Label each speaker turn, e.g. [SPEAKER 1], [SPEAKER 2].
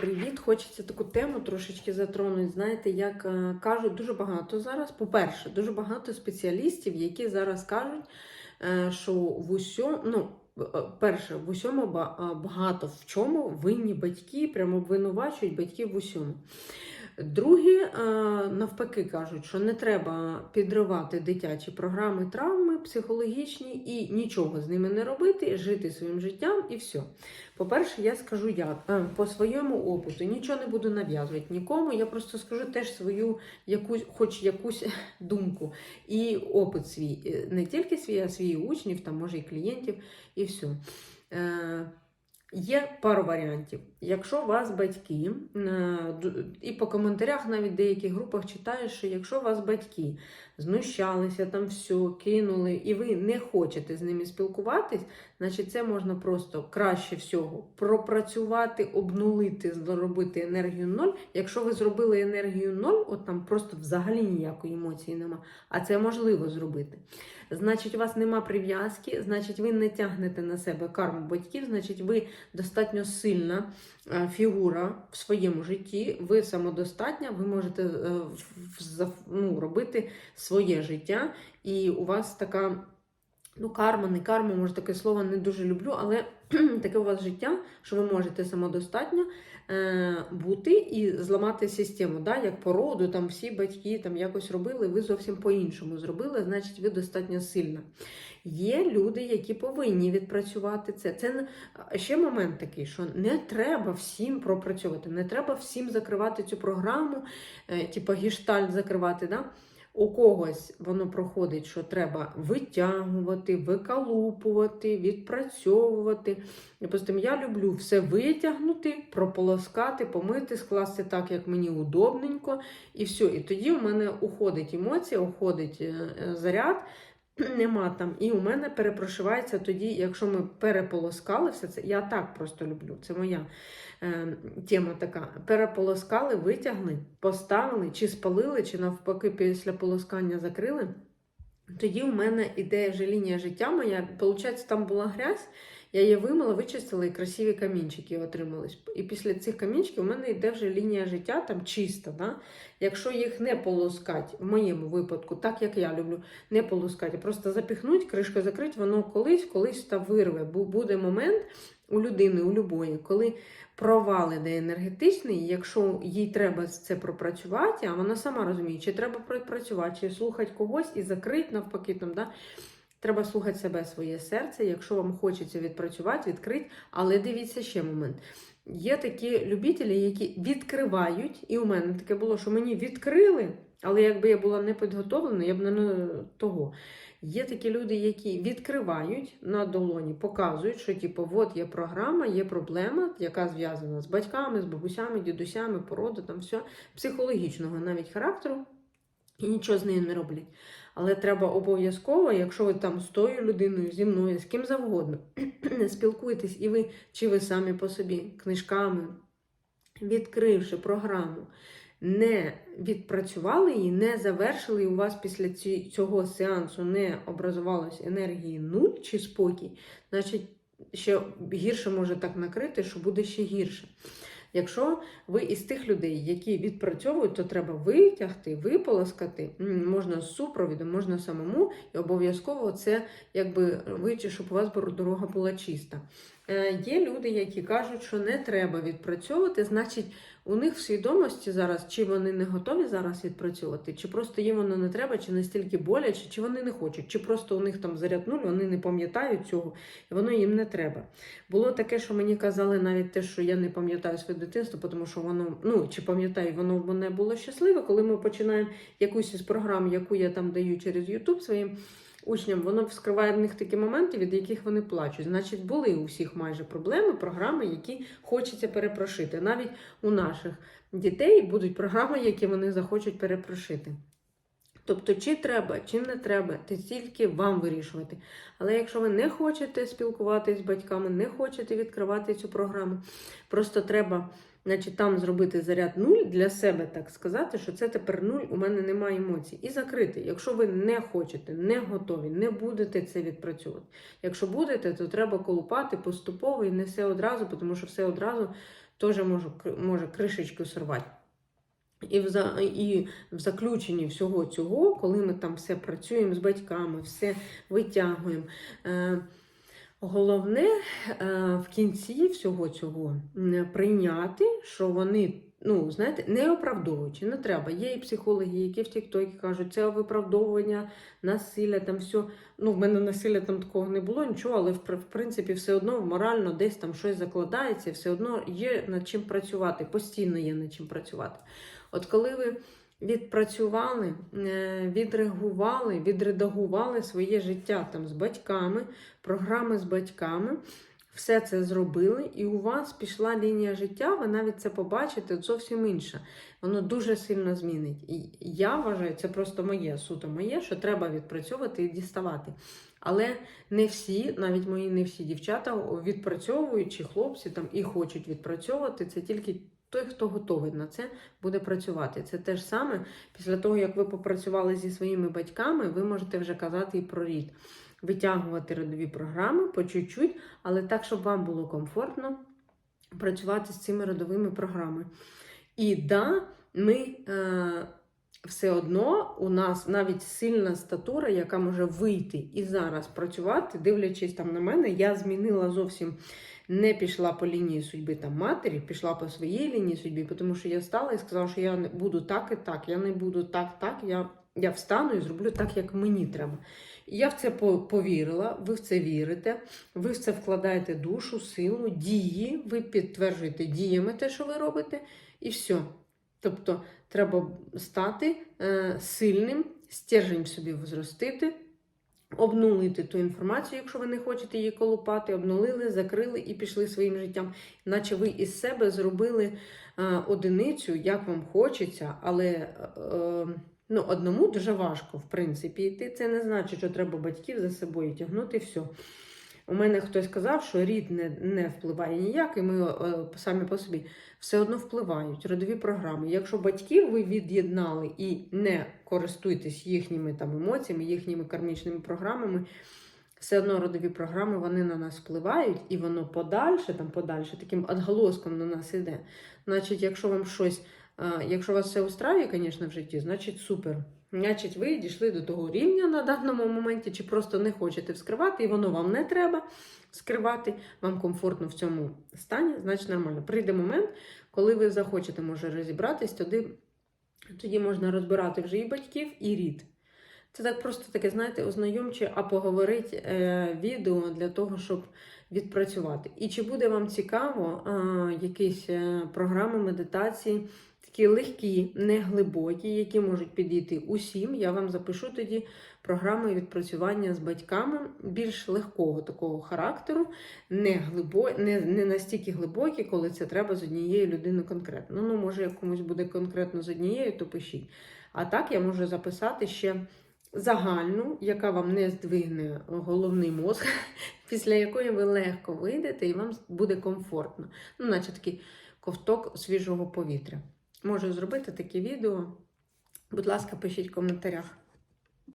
[SPEAKER 1] привіт! Хочеться таку тему трошечки затронути. Знаєте, як е, кажуть дуже багато зараз. По-перше, дуже багато спеціалістів, які зараз кажуть, е, що в усьому, ну, е, перше, в усьому багато в чому винні батьки, прямо обвинувачують батьків в усьому. Другі, е, навпаки, кажуть, що не треба підривати дитячі програми травми психологічні і нічого з ними не робити, жити своїм життям і все. По-перше, я скажу як е, по своєму опиту, нічого не буду нав'язувати нікому. Я просто скажу теж свою якусь, хоч якусь думку і опит свій, Е, не тільки свій, а свій учнів, там може і клієнтів, і все. Є пару варіантів. Якщо вас батьки, е, і по коментарях навіть в деяких групах читаєш, що якщо вас батьки знущалися, там все, кинули, і ви не хочете з ними спілкуватись, значить це можна просто краще всього пропрацювати, обнулити, зробити енергію ноль. Якщо ви зробили енергію ноль, от там просто взагалі ніякої емоції нема, а це можливо зробити. Значить, у вас нема прив'язки, значить, ви не тягнете на себе карму батьків, значить, ви достатньо сильна е, фігура в своєму житті, ви самодостатня, ви можете е, ну, робити своє життя, і у вас така. Ну, карма, не карма, може таке слово не дуже люблю, але таке у вас життя, що ви можете самодостатньо е, бути і зламати систему. Да? Як по роду, там всі батьки там якось робили, ви зовсім по-іншому зробили, значить, ви достатньо сильна. Є люди, які повинні відпрацювати це. Це ще момент такий, що не треба всім пропрацьовувати, не треба всім закривати цю програму, е, типу гештальт закривати. Да? У когось воно проходить, що треба витягувати, викалупувати, відпрацьовувати. Допустим, я люблю все витягнути, прополоскати, помити, скласти так, як мені удобненько, і все. І тоді в мене уходить емоція, уходить е, е, заряд. Нема там. І у мене перепрошивається тоді, якщо ми переполоскали все це. Я так просто люблю. Це моя е, тема така. Переполоскали, витягли, поставили, чи спалили, чи навпаки, після полоскання закрили. Тоді у мене іде вже лінія життя моя. Получається, там була грязь, я її вимила, вичистила і красиві камінчики отримались. І після цих камінчиків у мене йде вже лінія життя там чиста. Да? Якщо їх не полоскати, в моєму випадку, так як я люблю, не полоскати, просто запіхнуть, кришку закрити, воно колись, колись та вирве. Бо буде момент у людини, у любої, коли провал іде енергетичний, якщо їй треба це пропрацювати, а вона сама розуміє, чи треба пропрацювати, чи слухати когось і закрити навпаки там. Да? Треба слухати себе, своє серце. Якщо вам хочеться відпрацювати, відкрити. Але дивіться ще момент. Є такі любителі, які відкривають, і у мене таке було, що мені відкрили, але якби я була не підготовлена, я б не того. Є такі люди, які відкривають на долоні, показують, що типу, от є програма, є проблема, яка зв'язана з батьками, з бабусями, дідусями, породи, там все психологічного навіть характеру, і нічого з нею не роблять. Але треба обов'язково, якщо ви там з тою людиною, зі мною, з ким завгодно, спілкуєтесь, і ви чи ви самі по собі книжками, відкривши програму, не відпрацювали її, не завершили, і у вас після цього сеансу не образувалось енергії нуль чи спокій, значить, ще гірше може так накрити, що буде ще гірше. Якщо ви із тих людей, які відпрацьовують, то треба витягти, виполоскати. Можна з супровідом, можна самому, і обов'язково це якби вийти, щоб у вас дорога була чиста. Е, Є люди, які кажуть, що не треба відпрацьовувати, значить, у них в свідомості зараз, чи вони не готові зараз відпрацьовувати, чи просто їм воно не треба, чи настільки боляче, чи вони не хочуть, чи просто у них там заряд нуль, вони не пам'ятають цього, і воно їм не треба. Було таке, що мені казали навіть те, що я не пам'ятаю своє дитинство, тому що воно, ну чи пам'ятаю, воно в мене було щасливе, коли ми починаємо якусь із програм, яку я там даю через YouTube своїм учням, воно вскриває в них такі моменти, від яких вони плачуть. Значить, були у всіх майже проблеми, програми, які хочеться перепрошити. Навіть у наших дітей будуть програми, які вони захочуть перепрошити. Тобто, чи треба, чи не треба, це тільки вам вирішувати. Але якщо ви не хочете спілкуватися з батьками, не хочете відкривати цю програму, просто треба значить, там зробити заряд нуль для себе, так сказати, що це тепер нуль, у мене немає емоцій. І закрити. Якщо ви не хочете, не готові, не будете це відпрацьовувати. Якщо будете, то треба колупати поступово і не все одразу, тому що все одразу теж може, може кришечку сорвати. І в, за, і в заключенні всього цього, коли ми там все працюємо з батьками, все витягуємо. Е, головне е, в кінці всього цього прийняти, що вони, ну, знаєте, не оправдовуючи, не треба. Є і психологи, які в Тіктокі кажуть, це виправдовування насилля, там все. Ну, в мене насилля там такого не було, нічого, але в, в принципі все одно морально десь там щось закладається, все одно є над чим працювати, постійно є над чим працювати. От коли ви відпрацювали, е, відреагували, відредагували своє життя там з батьками, програми з батьками, все це зробили, і у вас пішла лінія життя, ви навіть це побачите зовсім інше. Воно дуже сильно змінить. І я вважаю, це просто моє, суто моє, що треба відпрацьовувати і діставати. Але не всі, навіть мої не всі дівчата відпрацьовують, чи хлопці там і хочуть відпрацьовувати. Це тільки той, хто готовий на це, буде працювати. Це те ж саме, після того, як ви попрацювали зі своїми батьками, ви можете вже казати і про рід. Витягувати родові програми по чуть-чуть, але так, щоб вам було комфортно працювати з цими родовими програмами. І да, ми е, все одно у нас навіть сильна статура, яка може вийти і зараз працювати, дивлячись там на мене, я змінила зовсім. Не пішла по лінії судьби там матері, пішла по своїй лінії судьби, тому що я стала і сказала, що я буду так і так, я не буду так, так, я, я встану і зроблю так, як мені треба. Я в це повірила, ви в це вірите, ви в це вкладаєте душу, силу, дії, ви підтверджуєте діями те, що ви робите, і все. Тобто треба стати е, сильним, стержень собі зростити, обнулити ту інформацію, якщо ви не хочете її колупати, обнулили, закрили і пішли своїм життям. Наче ви із себе зробили е, одиницю, як вам хочеться, але е, ну, одному дуже важко, в принципі, йти. Це не значить, що треба батьків за собою тягнути все. У мене хтось сказав, що рід не, не впливає ніяк, і ми е, самі по собі все одно впливають родові програми. Якщо батьків ви від'єднали і не користуєтесь їхніми там емоціями, їхніми кармічними програмами, все одно родові програми вони на нас впливають, і воно подальше, там подальше, таким отголоском на нас іде. Значить, якщо вам щось, якщо вас все устраює, звісно, в житті, значить супер. Значить, ви дійшли до того рівня на даному моменті, чи просто не хочете вскривати, і воно вам не треба скривати, вам комфортно в цьому стані, значить нормально. Прийде момент, коли ви захочете, може, розібратись, тоді, тоді можна розбирати вже і батьків, і рід. Це так просто таке, знаєте, ознайомче, а поговорить е, відео для того, щоб відпрацювати. І чи буде вам цікаво е, якісь програми медитації, такі легкі, не глибокі, які можуть підійти усім. Я вам запишу тоді програми відпрацювання з батьками більш легкого такого характеру, не, глибо, не, не настільки глибокі, коли це треба з однією людиною конкретно. Ну, може, як комусь буде конкретно з однією, то пишіть. А так я можу записати ще загальну, яка вам не здвигне головний мозг, після якої ви легко вийдете і вам буде комфортно. Ну, наче такий ковток свіжого повітря. Можу зробити таке відео. Будь ласка, пишіть в коментарях.